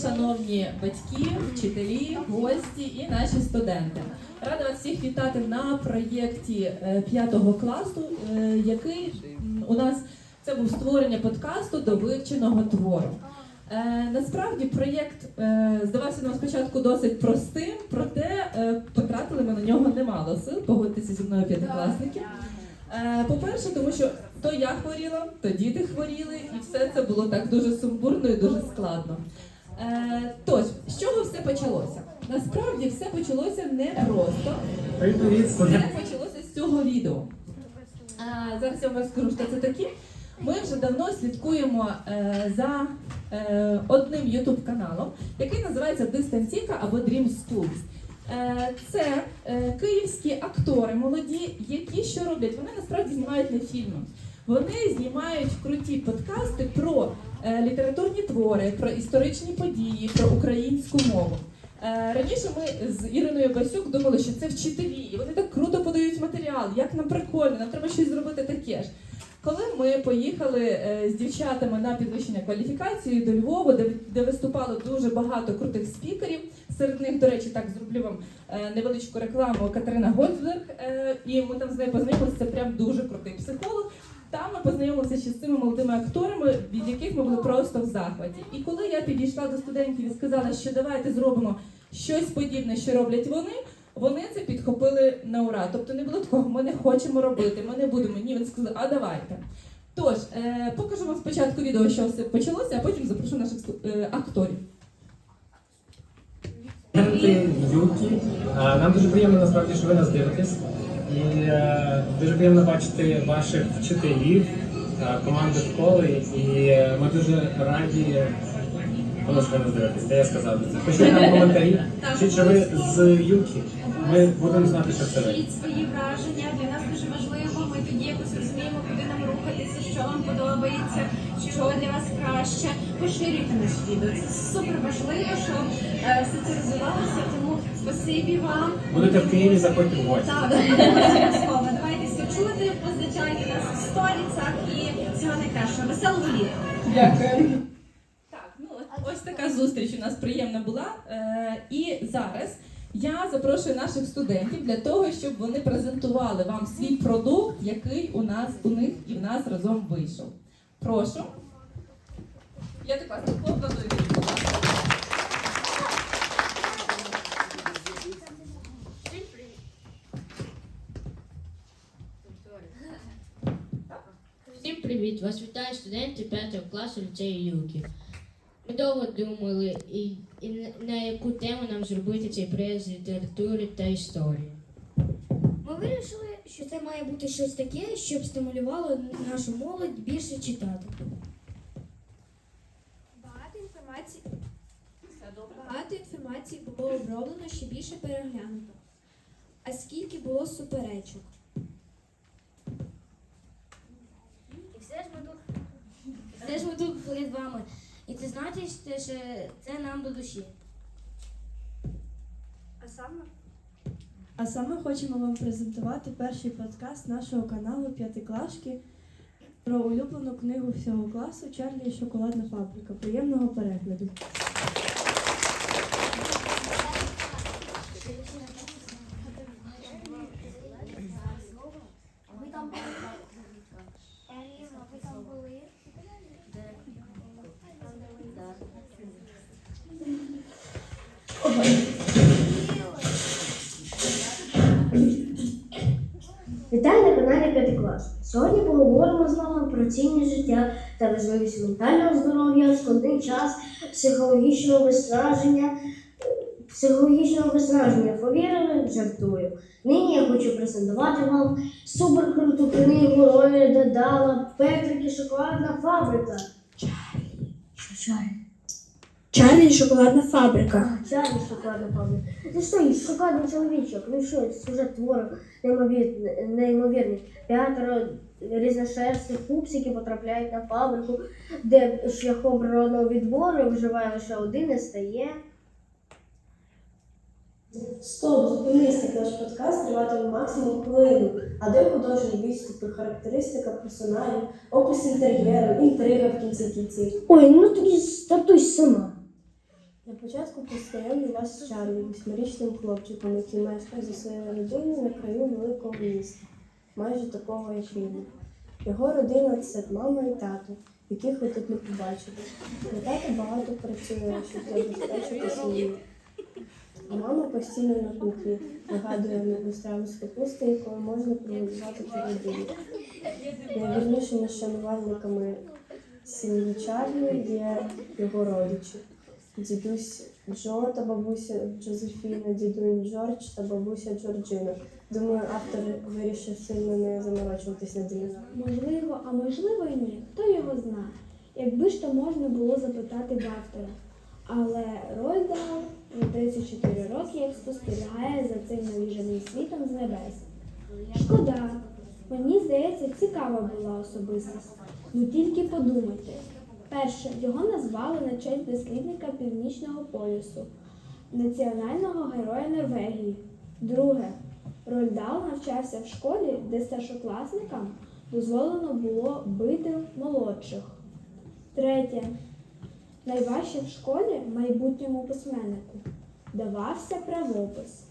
шановні батьки, вчителі, гості і наші студенти. Рада вас всіх вітати на проєкті е, п'ятого класу, е, який у нас це був створення подкасту до вивченого твору. Е, Насправді проєкт здавався нам спочатку досить простим, проте потратили ми на нього немало сил. Погодьтеся зі мною п'ятикласники. По-перше, тому що то я хворіла, то діти хворіли, і все це було так дуже сумбурно і дуже складно. Е, Тож, з чого все почалося? Насправді все почалося не просто. Все почалося з цього відео. А, зараз я вам розкажу, що це таке. Ми вже давно слідкуємо е, за е, одним YouTube каналом, який називається Дистанційка або Dream Schools. Е, це е, київські актори молоді, які що роблять? Вони насправді знімають не фільми. Вони знімають круті подкасти про літературні твори, про історичні події, про українську мову. Е, Раніше ми з Іриною Басюк думали, що це вчителі, і вони так круто подають матеріал, як нам прикольно, нам треба щось зробити таке ж. Коли ми поїхали е, з дівчатами на підвищення кваліфікації до Львова, де, де виступало дуже багато крутих спікерів. Серед них, до речі, так зроблю вам е, невеличку рекламу Катерина Гольцберг, е, і ми там з нею познайомилися. Це прям дуже крутий психолог. Там ми познайомилися ще з цими молодими акторами, від яких ми були просто в захваті. І коли я підійшла до студентів і сказала, що давайте зробимо щось подібне, що роблять вони. Вони це підхопили на ура. Тобто не було такого, ми не хочемо робити, ми не будемо. Ні, вони сказали, а давайте. Тож, е, покажу вам спочатку відео, що все почалося, а потім запрошу наших е, акторів. Ти Нам дуже приємно насправді, що ви нас дивитесь. І е, дуже приємно бачити ваших вчителів, е, команду школи. І е, ми дуже раді, коли що ви нас дивитесь. Це я сказав. Пишіть нам коментарі. Пишіть, що ви з Юкі. Ми будемо знати, що це. Пишіть свої враження. Для нас дуже важливо. Ми тоді якось розуміємо, куди нам рухатися, що вам подобається, що для вас краще. Поширюйте наші відео. Це супер важливо, що е, все це розвивалося. Тому спасибі вам. Будете в Києві, заходьте в гості. Так, обов'язково. Давайте все чути, позначайте нас в сторіцях і всього найкращого. Веселого літа. Дякую. Так, ну ось така зустріч у нас приємна була. Е, і зараз я запрошую наших студентів для того, щоб вони презентували вам свій продукт, який у нас у них і в нас разом вийшов. Прошу. Я так вас. Всім привіт! Вас вітає студенти 5 класу ліцею Юкі. Ми довго думали, і, і на- на яку тему нам зробити цей проєкт з літератури та історії. Ми вирішили, що це має бути щось таке, щоб стимулювало нашу молодь більше читати. Багато інформації. Багато інформації було оброблено, ще більше переглянуто. А скільки було суперечок? І все ж ми тут, все ж ми тут перед вами. І це значить, що це нам до душі. А саме? А саме хочемо вам презентувати перший подкаст нашого каналу П'ятиклашки про улюблену книгу всього класу Чарлі і Шоколадна фабрика. Приємного перегляду. Поговоримо про цінність життя та важливість ментального здоров'я, складний час, психологічного виснаження, психологічного виснаження. Повірили, жартую. Нині я хочу презентувати вам суперкруту книгу Роя Дедала Петрики шоколадна фабрика. Чарлі. Що Чарлі? Чарлі шоколадна фабрика. Чарлі шоколадна фабрика. Ти що, шоколадний чоловічок? Ну що, сюжет твору неймовірний, неймовірний. П'ятеро різношерстих пупсиків потрапляють на фабрику, де шляхом природного відбору виживає лише один і стає. Стоп, зупинись, наш подкаст триватиме максимум хвилину. А де художні відступи, характеристика персоналів, опис інтер'єру, інтрига в кінці кінців. Ой, ну тоді стартуй сама. Спочатку познайомлю вас з Чарлі, восьмирічним хлопчиком, який мешкає за своєю родиною на краю великого міста, майже такого, як він. Його родина це мама і тато, яких ви тут не побачите. Бо тато багато працює, щоб забезпечити сім'ю. А мама постійно на кухні нагадує нову страву з капусти, якою можна приготувати цю родину. Найвірнішими шанувальниками сім'ї Чарлі є його родичі. Дідусь Джо та бабуся Джозефіна, дідунь Джордж та бабуся Джорджина. Думаю, автор вирішив сильно не заморочуватись над ім'ям. Можливо, а можливо і ні. Хто його знає? Якби ж то можна було запитати в автора. Але Ройдал на 34 роки спостерігає за цим навіженим світом з небес. Шкода. Мені здається, цікава була особистість. Ну тільки подумайте. Перше, його назвали на честь дослідника Північного полюсу, національного героя Норвегії. Друге, Рольдал навчався в школі, де старшокласникам дозволено було бити молодших. Третє. Найважче в школі майбутньому письменнику давався правопис.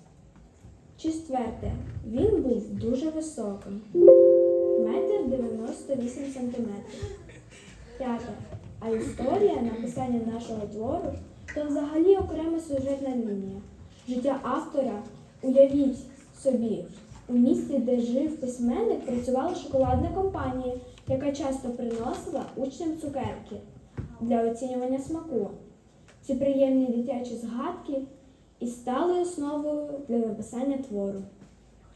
Четверте. Він був дуже високим. Метр 98 сантиметрів. П'яте. А історія написання нашого твору то взагалі окрема сюжетна лінія. Життя автора, уявіть собі, у місті, де жив письменник, працювала шоколадна компанія, яка часто приносила учням цукерки для оцінювання смаку. Ці приємні дитячі згадки і стали основою для написання твору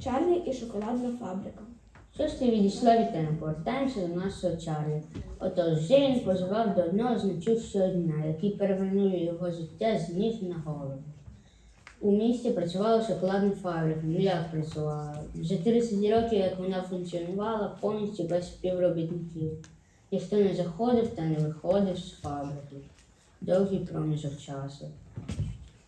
Чарлі і шоколадна фабрика. Ти відійшла від теми? Повертаємося до нашого Чарлі. Отож, вже він поживав до одного значущого дня, який перевернув його життя з ніг на голову. У місті працювала шоколадна фабрика. Ну як працювала? Вже 30 років, як вона функціонувала повністю без співробітників. Ніхто не заходив та не виходив з фабрики. Довгий проміжок часу.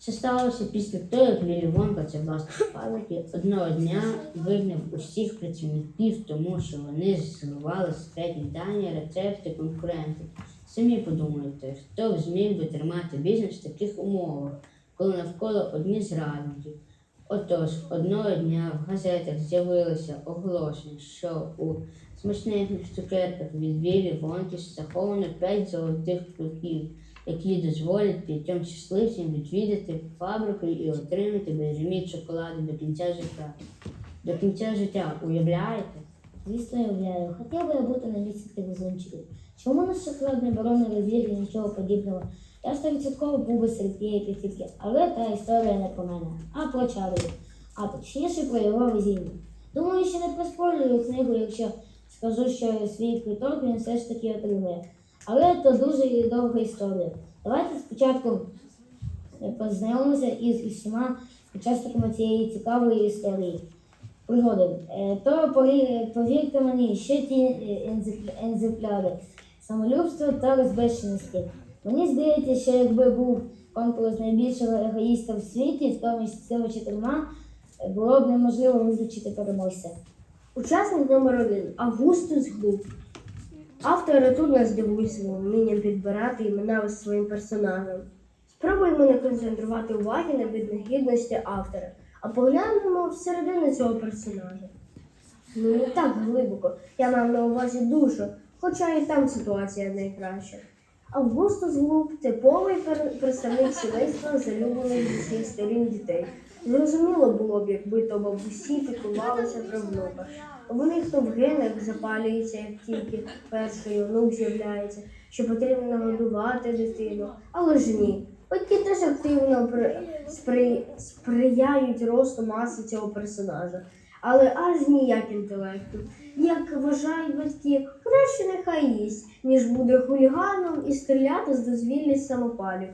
Це сталося після того, як Лілі Вонка, це власник фабрики, одного дня вигнав усіх працівників, тому що вони зливали секретні дані, рецепти конкурентів. Самі подумайте, хто б зміг би тримати бізнес в таких умовах, коли навколо одні зрадники. Отож, одного дня в газетах з'явилося оголошення, що у смачненьких цукерках від Вілі Вонки заховано 5 золотих ключів які дозволять п'ятьом щасливцям відвідати фабрику і отримати безліміт шоколаду до кінця життя. До кінця життя, уявляєте? Звісно, уявляю. Хотів би я бути на місці тих везунчиків. Чому наш шоколадний барон не розвідує нічого подібного? Я стовідсотково був би серед тієї п'ятірки, але та історія не про мене, а про Чарлі. А точніше про його везіння. Думаю, що не проспойлюю книгу, якщо скажу, що свій квиток він все ж таки отримує. Але то дуже довга історія. Давайте спочатку е, познайомимося із усіма учасниками цієї цікавої історії. Пригоди. Е, То повірте мені, ще ті е, екземпляри самолюбства та розбещеності. Мені здається, що якби був конкурс найбільшого егоїста в світі, то між цими чотирма було б неможливо визначити переможця. Учасник номер один Августус Глуб. Автори тут нас дивують своїм вмінням підбирати імена своїм персонажам. Спробуємо не концентрувати уваги на віднагідності автора, а поглянемо всередину цього персонажа. Ну не так глибоко, я мав на увазі душу, хоча і там ситуація найкраща. Августус Глуб типовий представник сімейства залюблених з усіх сторін дітей. Зрозуміло було б, якби то бабусі піклувалися про внука. Вони хто в генах запалюється, як тільки перший онук з'являється, що потрібно нагодувати дитину. Але ж ні. Батьки теж активно спри... сприяють росту маси цього персонажа. Але аж ніяк інтелекту. Як вважають батьки, краще нехай їсть, ніж буде хуліганом і стріляти з дозвілля самопалів.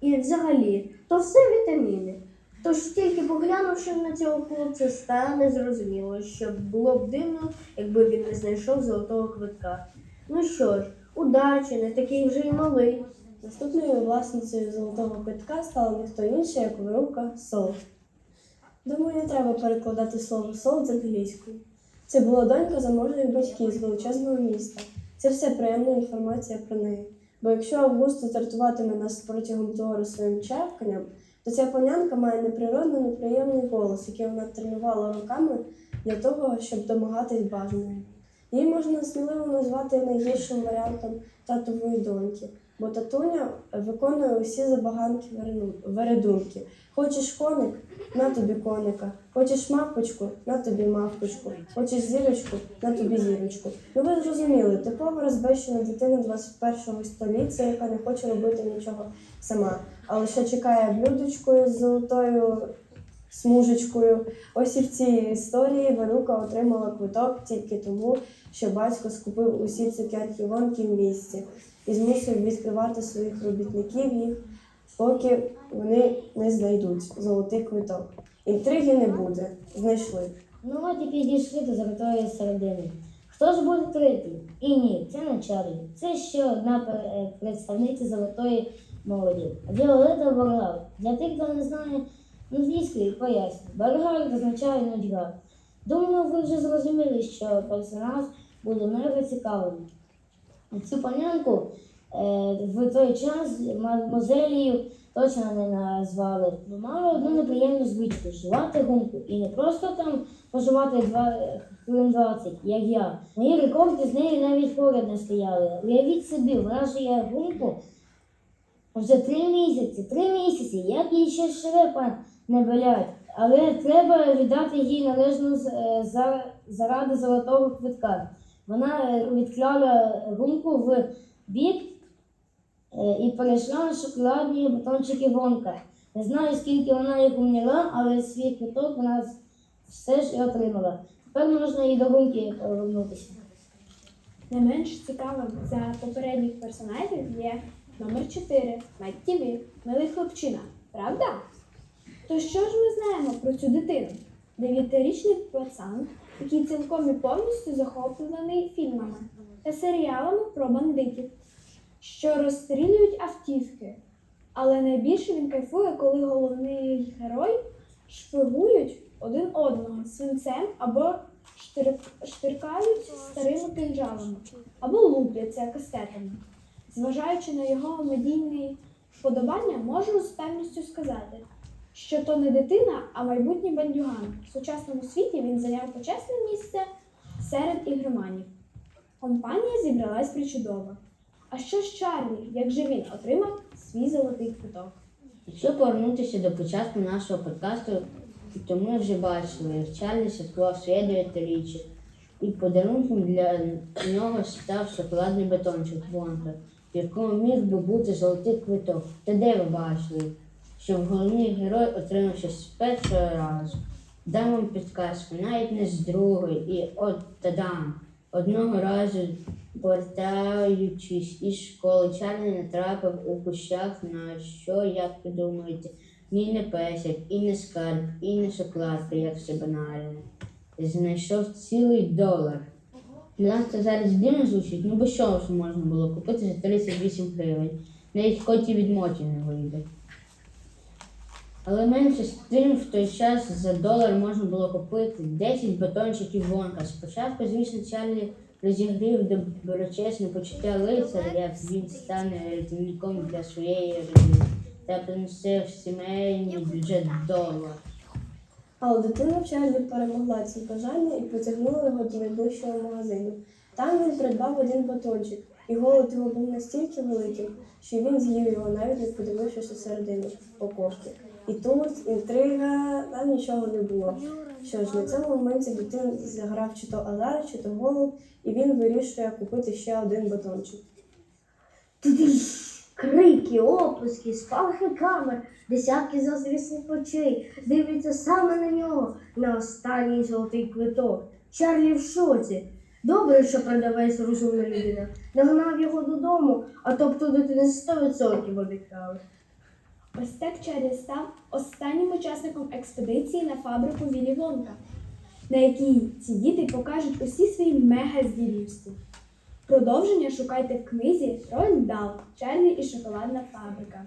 І взагалі, то все вітаміни. Тож тільки поглянувши на цього хлопця, стане зрозуміло, що було б дивно, якби він не знайшов золотого квитка. Ну що ж, удачі, не такий вже й малий. Наступною власницею золотого квитка стала ніхто інша, як вирука Сол. Думаю, не треба перекладати слово сол з англійської. Це була донька заможних батьків з величезного міста. Це все приємна інформація про неї. Бо якщо Августа стартуватиме нас протягом твору своїм чавканням, то ця полянка має неприродно неприємний голос, який вона тренувала руками для того, щоб домагатись бажаного. Її можна сміливо назвати найгіршим варіантом татової доньки, бо татуня виконує усі забаганки вередунки. Хочеш коник, на тобі коника. Хочеш мавпочку, на тобі мавпочку. Хочеш зірочку, на тобі зірочку. Ну ви зрозуміли, типова розбещена дитина 21-го століття, яка не хоче робити нічого сама, а лише чекає блюдечкою з золотою смужечкою. Ось і в цій історії Варука отримала квиток тільки тому, що батько скупив усі цукерки вонки в місті і змусив відкривати своїх робітників їх, поки вони не знайдуть золотий квиток. Інтриги не буде. Знайшли. Ну от і підійшли до золотої середини. Хто ж буде третій? І ні, це не Чарлі. Це ще одна е, представниця золотої молоді. Віолета Боргар. Для тих, хто не знає англійської, поясню. Боргар означає нудьга. Думаю, ви вже зрозуміли, що персонаж буде мега цікавим. Цю панянку е, в той час мадмозелію точно не назвали. Бо мала одну неприємну звичку жувати гумку. І не просто там поживати два, хвилин 20, як я. Мої рекорди з нею навіть поряд не стояли. Уявіть собі, вона жує гумку вже три місяці, три місяці, як їй ще шрепа не болять. Але треба віддати їй належну е, за, заради золотого квитка. Вона е, відклала гумку в бік е, і перейшла на шоколадні батончики вонка. Не знаю, скільки вона їх уміла, але свій квиток вона все ж і отримала. Тепер можна і до гумки повернутися. Не менш цікавим за попередніх персонажів є номер 4 Майк Тіві, милий хлопчина. Правда? То що ж ми знаємо про цю дитину? Дев'ятирічний пацан, який цілком і повністю захоплений фільмами та серіалами про бандитів, що розстрілюють автівки. Але найбільше він кайфує, коли головний герой шпигують один одного свинцем або штир- штиркають старими кинджалами або лупляться кастетами. Зважаючи на його медійні вподобання, можу з певністю сказати, що то не дитина, а майбутній бандюган. В сучасному світі він зайняв почесне місце серед ігроманів. Компанія зібралась причудово. А що ж Чарлі, як же він отримав свій золотий квиток? Якщо повернутися до початку нашого подкасту, то ми вже бачили, як Чарлі святкував своє дев'ятиріччя. І подарунком для нього став шоколадний батончик Вонка, в якому міг би бути золотий квиток. Та де ви бачили, що головний герой отримав щось з першого разу? Дам вам підказку, навіть не з другої, і от тадам. Одного разу, повертаючись із школи, Чарлі натрапив у кущах на що, як ви думаєте, ні не песик, і не скарб, і не шоколадка, як все банально. Знайшов цілий долар. Для нас це зараз дивно звучить, ну бо що можна було купити за 38 гривень. Навіть коті від моті не вийде. Але менше з тим, в той час за долар можна було купити 10 батончиків вонка. Спочатку, звісно, Чарлі розігрів доброчесне почуття лицаря, як він стане рятівником для своєї родини та принесе в сімейний бюджет долар. Але дитина Чарлі перемогла ці бажання і потягнула його до найближчого магазину. Там він придбав один батончик, і голод його був настільки великим, що він з'їв його, навіть не подивившись у середину упаковки. І тут інтрига, там нічого не було. Що ж, на цьому моменті дитина заграв чи то азар, чи то голод, і він вирішує купити ще один батончик. Крики, оплески, спалахи камер, десятки заздрісних очей дивляться саме на нього, на останній золотий квиток. Чарлі в шоці. Добре, що продавець розумна людина. Нагнав його додому, а тобто дитини 100% обікрали. Ось так став останнім учасником експедиції на фабрику Вілі Вонка, на якій ці діти покажуть усі свої мега-здібності. Продовження шукайте в книзі Роль Дал Чарлі і шоколадна фабрика.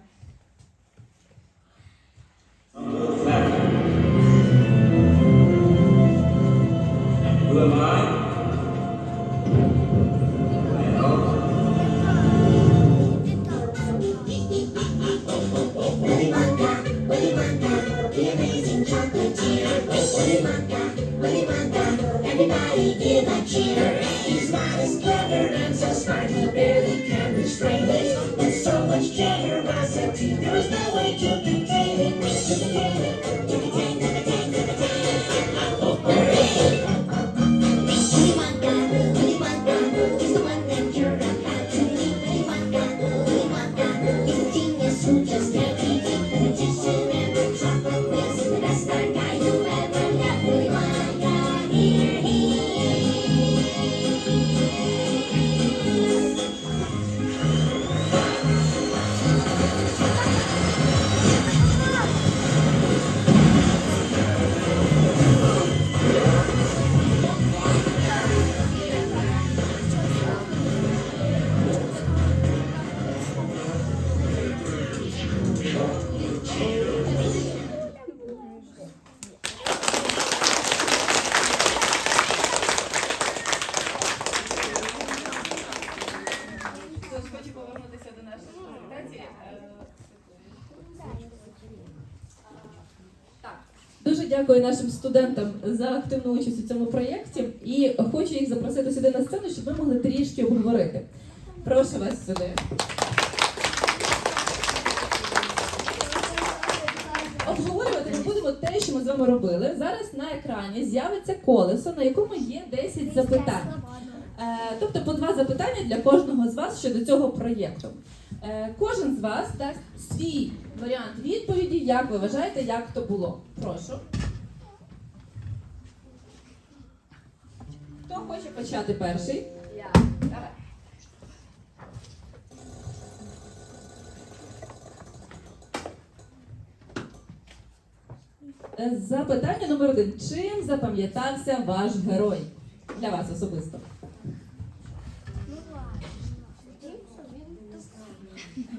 Дякую нашим студентам за активну участь у цьому проєкті і хочу їх запросити сюди на сцену, щоб ми могли трішки обговорити. Прошу вас сюди. Обговорювати ми будемо те, що ми з вами робили. Зараз на екрані з'явиться колесо, на якому є 10 запитань. Е, Тобто по два запитання для кожного з вас щодо цього проєкту. Е, Кожен з вас дасть свій варіант відповіді, як ви вважаєте, як то було. Прошу. Хто хоче почати перший? Я. Давай. Е, Запитання номер один. Чим запам'ятався ваш герой? Для вас особисто.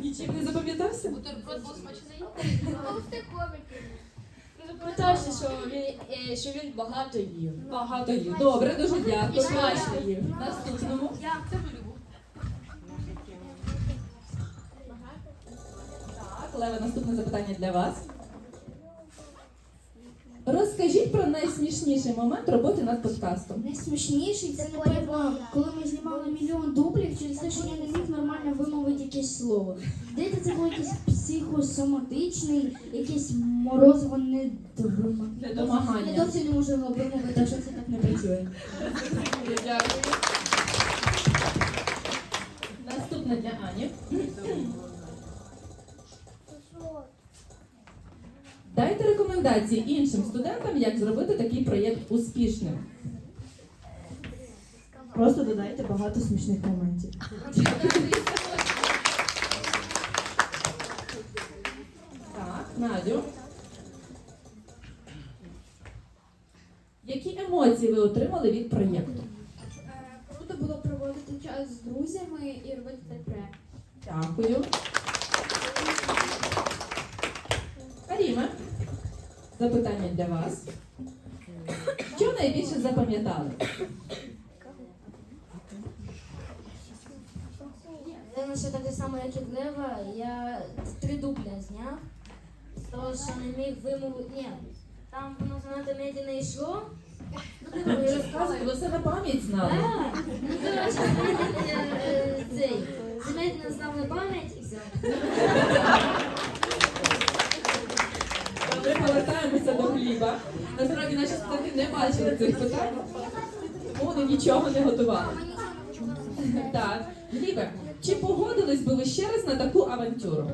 Нічим не запам'ятався? Запам'ятався, що він, е, що він багато їв. Багато їв. Добре, дуже дякую. Смачно їв. Наступному. Так, Лева, наступне запитання для вас. Розкажіть про найсмішніший момент роботи над подкастом. Найсмішніший це напевно, коли ми знімали мільйон дублів через те, що я не міг нормально вимовити якесь слово. Здається, це був якийсь психосоматичний, якесь морозиво недовима. Я Недомагання. досі не можу його вимовити, так що це так не працює. Дякую. Наступне для Ані. Дайте рекомендації іншим студентам, як зробити такий проєкт успішним. Просто додайте багато смішних моментів. Так, Надю. Які емоції ви отримали від проєкту? Круто було проводити час з друзями і робити цей проект. Дякую. Каріме, запитання для вас. Що найбільше запам'ятали? Все таке саме, як і Лева. Я три дубля зняв. Того, що не міг вимовити. Ні, там воно занадто медленно йшло. Ви розказуєте, ви все на пам'ять знали. Так, ну коротше, замедлення, е, цей, замедлення знав на пам'ять і все. Повертаємося до хліба. Насправді наші студенти не бачили цих питань, вони нічого не готували. Так, Глібе, чи погодились би ви ще раз на таку авантюру?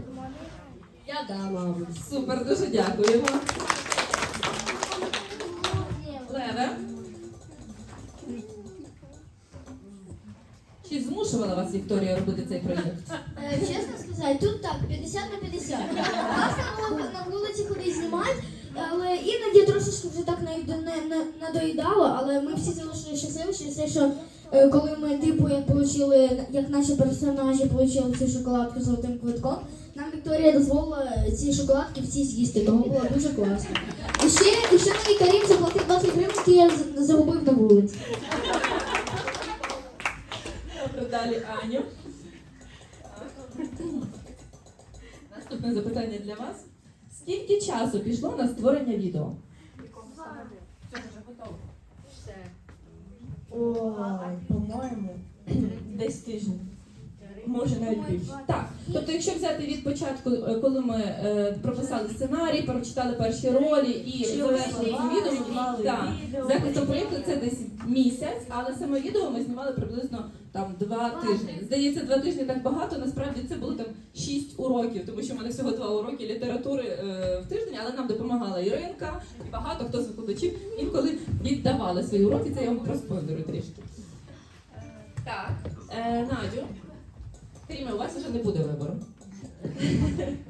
Я да. Супер, дуже дякуємо. Леве. Чи змушувала вас Вікторія робити цей проєкт? Е, Чесно сказати, тут так, 50 на 50. Класно було на вулиці ходити знімати, іноді трошечки вже так не, не, надоїдало, але ми всі залишили щасливі через те, що е, коли ми типу як получили, як наші персонажі отримали цю шоколадку з золотим квитком, нам Вікторія дозволила ці шоколадки всі з'їсти, тому було дуже класно. І ще, і ще мені Карім заплатив 20 гривень, які я загубив на вулиці. Добре, далі Аню. Наступне запитання для вас. Скільки часу пішло на створення відео? Все, вже готово. Все. Ой, по-моєму, десь тиждень. Може навіть більше. Так. Тобто, якщо взяти від початку, е, коли ми е, прописали сценарій, прочитали перші ролі і завершили відео, так, захистом проєкту це десь місяць, але саме відео ми знімали приблизно там два тижні. Здається, два тижні так багато. Насправді це було там шість уроків, тому що в мене всього два уроки літератури е, в тиждень, але нам допомагала Іринка і багато хто з викладачів інколи віддавали свої уроки. Це я вам проспойлерю трішки. Так, е, Надю. Кріме, у вас вже не буде вибору.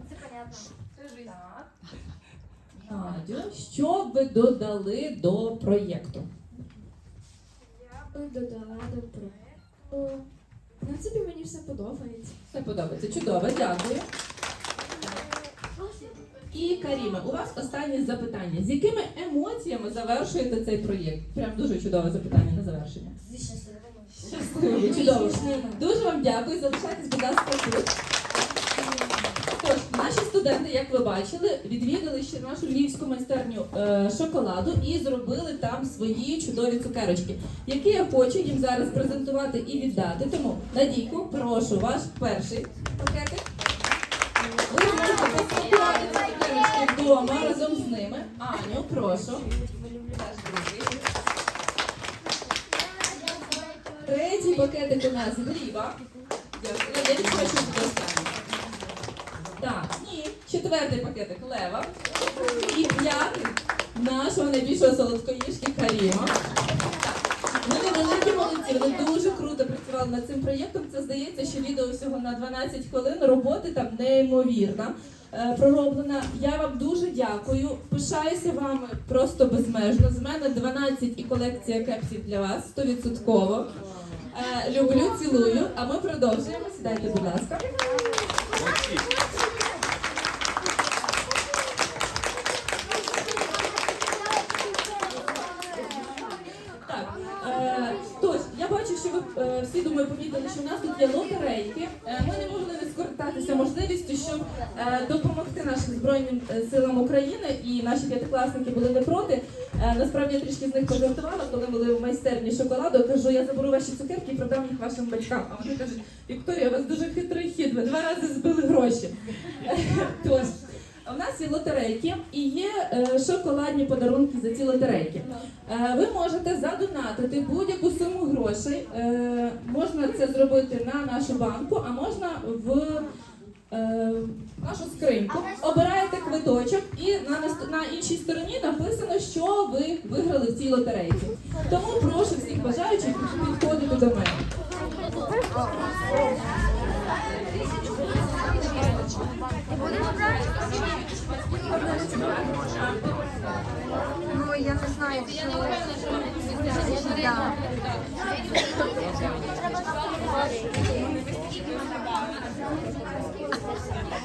Це Так. Надю, що б ви додали до проєкту? Я би додала до проекту. В принципі, мені все подобається. Все подобається. Чудово, дякую. І Каріме, у вас останнє запитання. З якими емоціями завершуєте цей проєкт? Прям дуже чудове запитання на завершення. Щасливо, чудово. Дуже вам дякую. Залишайтесь, будь ласка, тут. Тож, наші студенти, як ви бачили, відвідали ще нашу львівську майстерню е, шоколаду і зробили там свої чудові цукерочки, які я хочу їм зараз презентувати і віддати. Тому, Надійку, прошу ваш перший пакетик. Ви можете посмакувати цукерочки вдома разом з ними. Аню, прошу. Теж другий. Третій пакетик у нас. Дякую. Я відхочу до останнього. Так, ні. Четвертий пакетик лева. І п'ятий нашого найбільшого солодкоїжки Каріма. Вони великі молодці, вони дуже круто працювали над цим проєктом. Це здається, що відео всього на 12 хвилин. Роботи там неймовірна. е, Пророблена. Я вам дуже дякую. Пишаюся вами просто безмежно. З мене 12 і колекція кепсів для вас 100%. Е, Люблю, цілую. А ми продовжуємо. Сідайте, будь ласка. Так, е, я бачу, що ви е, всі думаю помітили, що в нас тут є лотерейки. Е, ми не могли не скористатися можливістю, щоб допомогти нашим збройним силам України, і наші п'ятикласники були не проти. Е, насправді я трішки з них пожартувала, коли були в майстерні шоколаду. Кажу, я заберу ваші цукерки і продам їх вашим батькам. А вони кажуть, Вікторія, у вас дуже хитрий хід, ви два рази збили гроші. Тож. У нас є лотерейки і є е, шоколадні подарунки за ці лотерейки. Е, ви можете задонатити будь-яку суму грошей. Можна це зробити на нашу банку, а можна в нашу скриньку. Обираєте квиточок, і на, на іншій стороні написано, що ви виграли в цій лотерейці. Тому прошу всіх бажаючих підходити до мене. Ну, я не знаю, що...